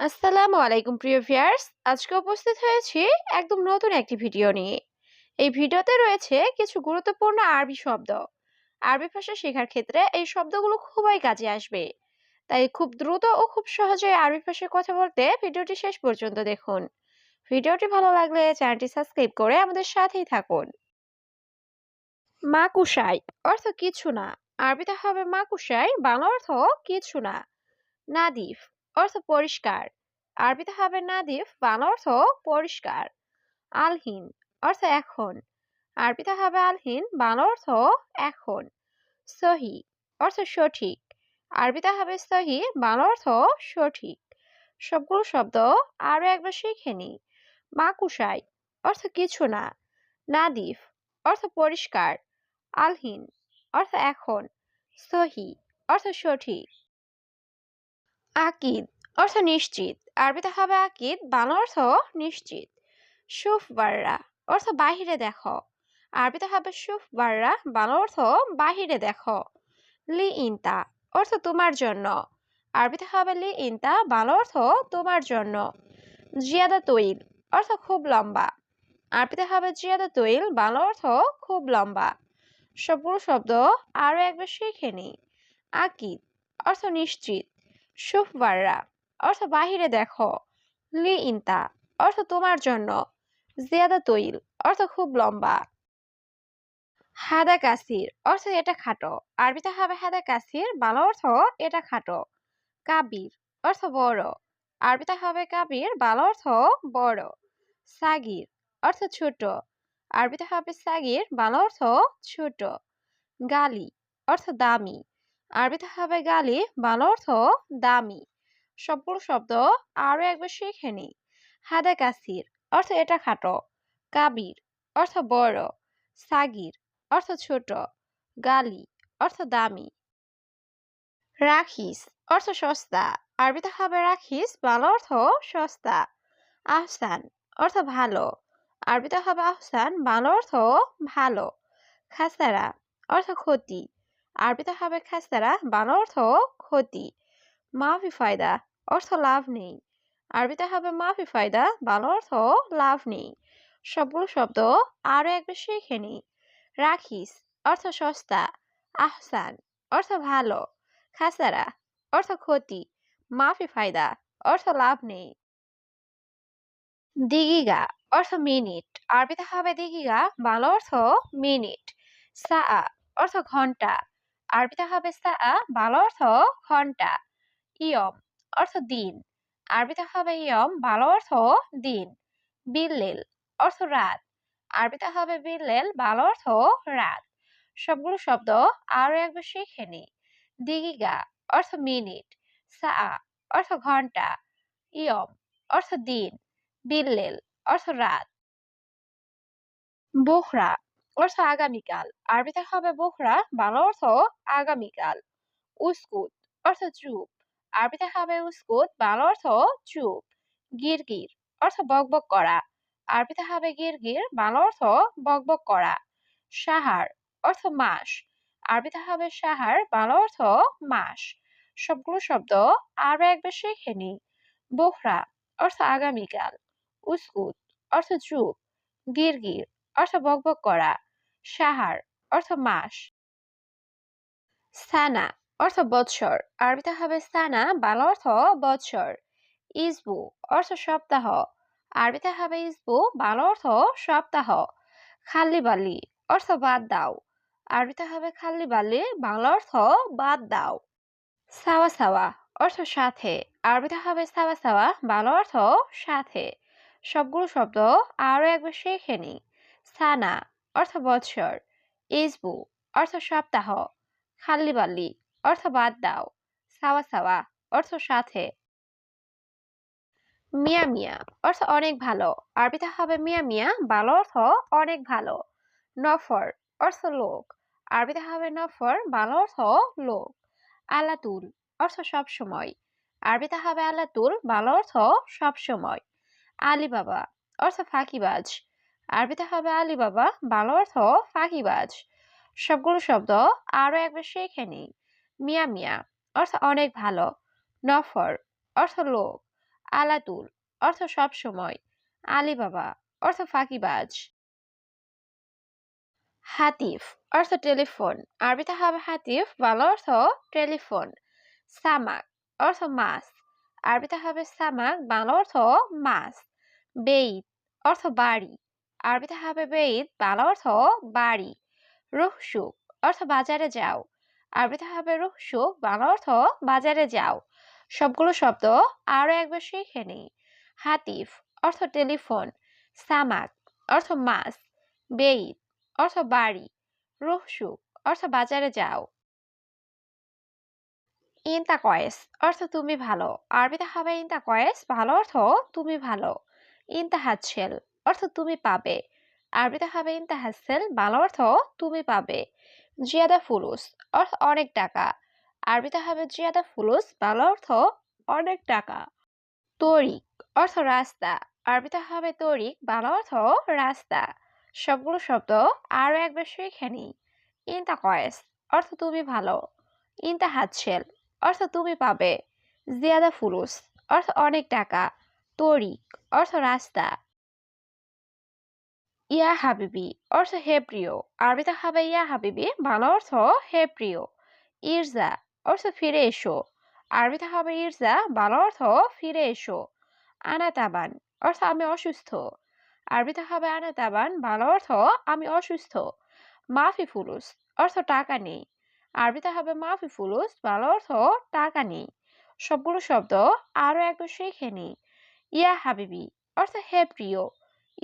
আসসালামু আলাইকুম, প্রিয় ভিউয়ার্স। আজকে উপস্থিত হয়েছি একদম নতুন একটি ভিডিও নিয়ে। এই ভিডিওতে রয়েছে কিছু গুরুত্বপূর্ণ আরবি শব্দ। আরবি ভাষা শেখার ক্ষেত্রে এই শব্দগুলো খুবই কাজে আসবে। তাই খুব দ্রুত ও খুব সহজে আরবি ভাষায় কথা বলতে ভিডিওটি শেষ পর্যন্ত দেখুন। ভিডিওটি ভালো লাগলে চ্যানেলটি সাবস্ক্রাইব করে আমাদের সাথেই থাকুন। মাকুশাই অর্থ কিছু না। আরবিতে হবে মাকুশাই বাংলা অর্থ কিছু না। নাদিফ অর্থ পরিষ্কার। আরবিতে হবে নাদিফ, বাংলা অর্থ পরিষ্কার। আলহীন, অর্থ এখন। আরবিতে হবে আলহীন, বাংলা অর্থ এখন। সহি, অর্থ সঠিক। আরবিতে হবে সহি, বাংলা অর্থ সঠিক। সবগুলো শব্দ আরও একবার শিখে নি। মাকুশাই অর্থ কিছু না। নাদিফ, অর্থ পরিষ্কার। আলহীন, অর্থ এখন। সহি, অর্থ সঠিক। আকিদ, অর্থ নিশ্চিত। আরবিতে হবে আকিদ, বাংলা অর্থ নিশ্চিত। সুফ বাররা অর্থ বাহিরে দেখো। আরবিতে হবে সুফ বাররা বাংলা অর্থ বাহিরে দেখো। লি ইনতা অর্থ তোমার জন্য। আরবিতে হবে লি ইনতা বাংলা অর্থ তোমার জন্য। জিয়াদা তৈল, অর্থ খুব লম্বা। আরবিতে হবে জিয়াদা তৈল, বাংলা অর্থ খুব লম্বা। সবগুলো শব্দ আরও একবার শিখে নি আকিদ, অর্থ নিশ্চিত। সুফবাররা অর্থ বাহিরে দেখো, লি ইনতা অর্থ তোমার জন্য। জিয়াদা তৈল অর্থ খুব লম্বা। হাদা কাসির অর্থ এটা খাটো। আরবিতে হবে হাদা কাসির, বাংলা অর্থ এটা খাটো। কাবির অর্থ বড়। আরবিতে হবে কাবির, বাংলা অর্থ বড়। সাগির অর্থ ছোট। আরবিতে হবে সাগির, বাংলা অর্থ ছোট। গালি অর্থ দামি। আরবিতে হবে গালি, বাংলা অর্থ দামি। সবগুলো শব্দ আরও একবার শিখে নি হাদা কাসির, অর্থ এটা খাটো। কাবির, অর্থ বড়। সাগির, অর্থ ছোট। গালি, অর্থ দামি। রাখিস, অর্থ সস্তা। আরবিতে হবে রাখিস, বাংলা অর্থ সস্তা। আহসান, অর্থ ভালো। আরবিতে হবে আহসান, বাংলা অর্থ ভালো। খাসারা, অর্থ ক্ষতি। আরবিতে হবে খাসারা বাংলা অর্থ ক্ষতি। মাফি ফায়দা, অর্থ লাভ নেই। আরবিতে হবে মাফি ফায়দা, বাংলা অর্থ লাভ নেই। সবগুলো শব্দ আরও একবার শিখে নি রাখিস, অর্থ সস্তা। আহসান, অর্থ ভালো। খাসারা অর্থ ক্ষতি। মাফি ফায়দা, অর্থ লাভ নেই। দিগিগা, অর্থ মিনিট। আরবিতে হবে দিগিগা, বাংলা অর্থ মিনিট। সা অর্থ ঘণ্টা। আরবিতে হবে সা বাংলা অর্থ ঘণ্টা, ইয়ম অর্থ দিন, আরবিতে হবে ইয়ম, বাংলা অর্থ দিন, বিল্লেল অর্থ রাত, আরবিতে হবে বিল্লেল, বাংলা অর্থ রাত, সবগুলো শব্দ আরও একবার শিখে নি, দিগিগা অর্থ মিনিট সা অর্থ ঘণ্টা, ইয়ম অর্থ দিন, বিল্লেল অর্থ রাত। বোহরা অর্থ আগামীকাল আরবিতে হবে বোহরা বাংলা অর্থ আগামীকাল উস্কুত, অর্থ চুপ। আরবিতে হবে উস্কুত, বাংলা অর্থ চুপ। গিরগির অর্থ বকবক করা। আরবিতে হবে গিরগির বাংলা অর্থ বকবক করা। সাহার, অর্থ মাস। আরবিতে হবে সাহার, বাংলা অর্থ মাস। সবগুলো শব্দ আরও একবার শিখে নি। বোহরা অর্থ আগামীকাল উস্কুত, অর্থ চুপ। গিরগির অর্থ বকবক করা। সাহার অর্থ মাস। সানা অর্থ বৎসর। আরবিতে হবে সানা, বাংলা অর্থ বৎসর। ইসবু অর্থ সপ্তাহ। আরবিতে হবে ইসবু, বাংলা অর্থ সপ্তাহ। খালি বালি অর্থ বাদ দাও। আরবিতে হবে খালি বালি বাংলা অর্থ বাদ দাও। সাওয়া সাওয়া অর্থ সাথে। আরবিতে হবে সাওয়া সাওয়া, বাংলা অর্থ সাথে। সবগুলো শব্দ আরও একবার শিখে নি সানা অর্থ বৎসর। ইসবু, অর্থ সপ্তাহ। খাল্লিবাল্লি, অর্থ বাদ দাও। সাওয়া সাওয়া, অর্থ সাথে। মিয়া মিয়া, অর্থ অনেক ভালো। আরবিতে হবে মিয়া মিয়া, ভালো অর্থ অনেক ভালো। নফর, অর্থ লোক। আরবিতে হবে নফর, ভালো অর্থ লোক। আলাতুল, অর্থ সব সময়। আরবিতে হবে আলাতুল, ভালো অর্থ সব সময়। আলিবাবা, অর্থ ফাঁকিবাজ। আরবিতে হবে আলিবাবা ভালো অর্থ ফাঁকিবাজ সবগুলো শব্দ আরও একবার শিখে নিই। মিয়া মিয়া, অর্থ অনেক ভালো। নফর, অর্থ লোক। আলাতুল, অর্থ সব সময়। আলিবাবা, অর্থ ফাঁকিবাজ হাতিফ, অর্থ টেলিফোন। আরবিতে হবে হাতিফ বাংলা অর্থ টেলিফোন। সামাক, অর্থ মাছ। আরবিতে হবে সামাক বাংলা অর্থ মাছ। বেইত, অর্থ বাড়ি। আরবিতে হবে বেইত বাংলা অর্থ বাড়ি রুহসুক অর্থ বাজারে যাও। আরবিতে হবে রুহসুক বাংলা অর্থ বাজারে যাও। সবগুলো শব্দ আরও একবার শিখে নিই হাতিফ অর্থ টেলিফোন, সামাক অর্থ মাছ, বেইত অর্থ বাড়ি রুহসুক অর্থ বাজারে যাও। ইনতা কয়েস অর্থ তুমি ভালো, আরবিতে হবে ইনতা কয়েস ভালো অর্থ তুমি ভালো। ইনতা হাতছেল অর্থ তুমি পাবে। আরবিতে হবে ইনতা হাসেল ভালো অর্থ তুমি পাবে। জিয়াদা ফুলুস, অর্থ অনেক টাকা। আরবিতে হবে জিয়াদা ফুলুস ভালো অর্থ অনেক টাকা। তরিক, অর্থ রাস্তা। আরবিতে হবে তরিক ভালো অর্থ রাস্তা। সবগুলো শব্দ আরও একবার শিখে নিই। ইনতা কয়েস অর্থ তুমি ভালো। ইনতা হাতছেল অর্থ তুমি পাবে। জিয়াদা ফুলুস, অর্থ অনেক টাকা। তরিক, অর্থ রাস্তা। ইয়া হাবিবি অর্থ হে প্রিয়। আরবিতে হবে ইয়া হাবিবি ভালো অর্থ হে প্রিয়। ইরজা অর্থ ফিরে এসো। আরবিতে হবে ইরজা ভালো অর্থ ফিরে এসো। আনাতাবান অর্থ আমি অসুস্থ। আরবিতে হবে আনাতাবান ভালো অর্থ আমি অসুস্থ। মাফি ফুলুস অর্থ টাকা নেই। আরবিতে হবে মাফি ফুলুস ভালো অর্থ টাকা নেই। সবগুলো শব্দ আরও একবার শিখে নিই। ইয়া হাবিবি অর্থ হে প্রিয়।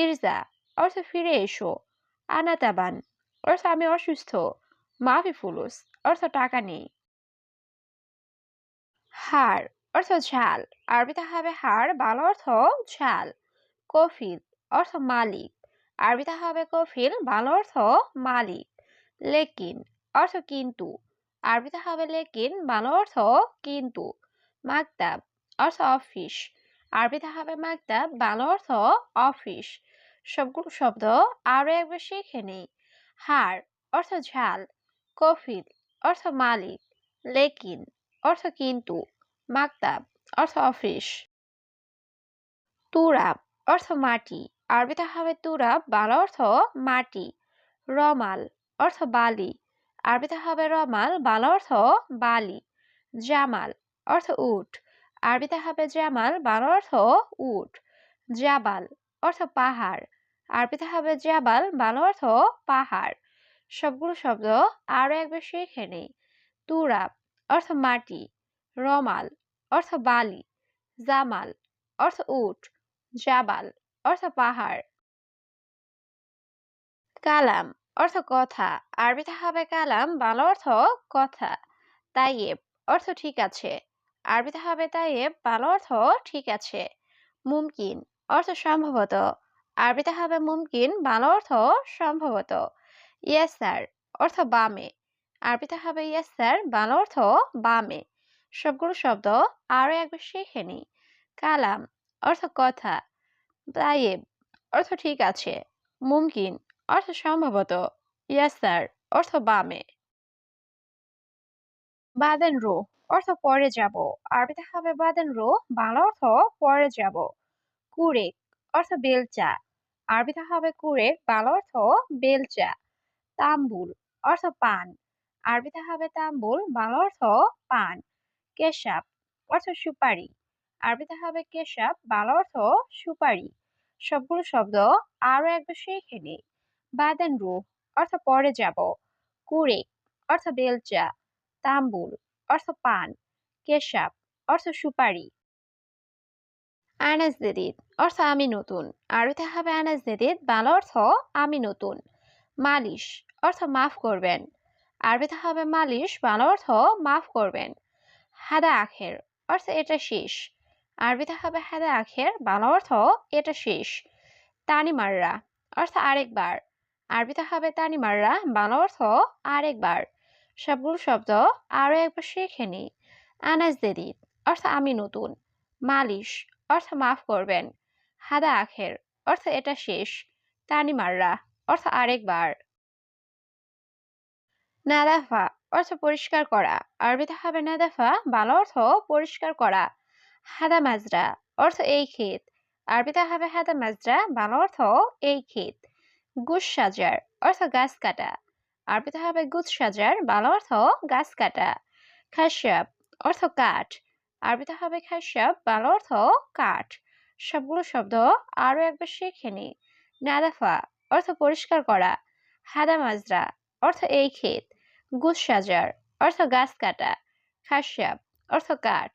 ইরজা অর্থ ফিরে এসো। আনাতাবান অর্থ আমি অসুস্থ। মাফি ফুলুস অর্থ টাকা নেই। হাড় অর্থ ঝাল। আরবিতে হবে হাড় ভালো অর্থ ঝাল। কফিল, অর্থ মালিক। আরবিতে হবে কফিল ভালো অর্থ মালিক। লেকিন, অর্থ কিন্তু। আরবিতে হবে লেকিন ভালো অর্থ কিন্তু। মাকতাব অর্থ অফিস। আরবিতে হবে মাকতাব ভালো অর্থ অফিস। সবগুলো শব্দ আরও একবার শিখে নেই। হার অর্থ ঝাল কফিল অর্থ মালিক, লেকিন অর্থ কিন্তু, মাকতাব অর্থ অফিস। তুরাব অর্থ মাটি আরবিতে হবে তুরাব, বাংলা অর্থ মাটি, রমাল অর্থ বালি আরবিতে হবে রমাল, বাংলা অর্থ বালি, জামাল অর্থ উট আরবিতে হবে জামাল, বাংলা অর্থ উট, জাবাল অর্থ পাহাড় আরবিতে হবে জাবাল, বাংলা অর্থ পাহাড়। সবগুলো শব্দ আরও একবার শিখে নেই। তুরাব অর্থ মাটি। রমাল অর্থ বালি। জামাল অর্থ উট। জাবাল অর্থ পাহাড়। কালাম অর্থ কথা। আরবিতে হবে কালাম, বাংলা অর্থ কথা। তাইয়েব অর্থ ঠিক আছে। আরবিতে হবে তাইয়েব, বাংলা অর্থ ঠিক আছে। মুমকিন অর্থ সম্ভবত আরবিতে হবে মুমকিন, বাংলা অর্থ সম্ভবত ইয়েস স্যার অর্থ বামে। আরবিতে হবে ইয়াসার বাংলা অর্থ বামে। সবগুলো শব্দ আরও একবার শিখে নি কালাম অর্থ কথা। তাইয়েব অর্থ ঠিক আছে। মুমকিন অর্থ সম্ভবত ইয়েস স্যার অর্থ বামে। বাদেন রো অর্থ পরে যাব। আরবিতে হবে বাদেন রো বাংলা অর্থ পরে যাব। কুরেক অর্থ বেলচা। আরবিতে হবে কুরেক বাংলা অর্থ বেলচা, তাম্বুল অর্থ পান। আরবিতে হবে তাম্বুল, বাংলা অর্থ পান। কেশাব অর্থ সুপারি। আরবিতে হবে কেশাব, বাংলা অর্থ সুপারি। সবগুলো শব্দ আরও একবার শিখে নেই বাদেন রু অর্থ পরে যাব। কুরেক অর্থ বেলচা, তাম্বুল অর্থ পান। কেশাব অর্থ সুপারি। আনাজ জেদিদ অর্থ আমি নতুন। আরবিতে হবে আনাজ জেদিদ বাংলা অর্থ আমি নতুন। মালিশ। অর্থ মাফ করবেন। আরবিতে হবে মালিশ। বাংলা অর্থ মাফ করবেন। হাদা আখের। অর্থ এটা শেষ। আরবিতে হবে হাদা আখের। বাংলা অর্থ এটা শেষ। তানি মাররা। অর্থ আরেকবার। আরবিতে হবে তানি মাররা। বাংলা অর্থ আরেকবার। সবগুলো শব্দ আরও একবার শিখে নি। আনাজ দেদিত অর্থ আমি নতুন। মালিশ। অর্থ মাফ করবেন। হাদা আখের। অর্থ এটা শেষ। তানি মাররা। অর্থ আরেকবার নাদাফা। অর্থ পরিষ্কার করা। আরবিতে হবে নাদাফা। ভালো অর্থ পরিষ্কার করা। হাদা মাজরা। অর্থ এই ক্ষেত। আরবিতে হবে হাদা মাজরা। বাংলা অর্থ এই ক্ষেত। গুস সাজার। অর্থ গাছ কাটা। আরবিতে হবে গুছ সাজার। বাংলা অর্থ গাছ কাটা। খাসাব অর্থ কাঠ। আরবিতে হবে খাসাব বাংলা অর্থ কাঠ। সবগুলো শব্দ আরও একবার শিখে নি নাদাফা, অর্থ পরিষ্কার করা। হাদা মাজরা, অর্থ এই ক্ষেত। গুছ সাজার, অর্থ গাছ কাটা। খাসাব অর্থ কাঠ।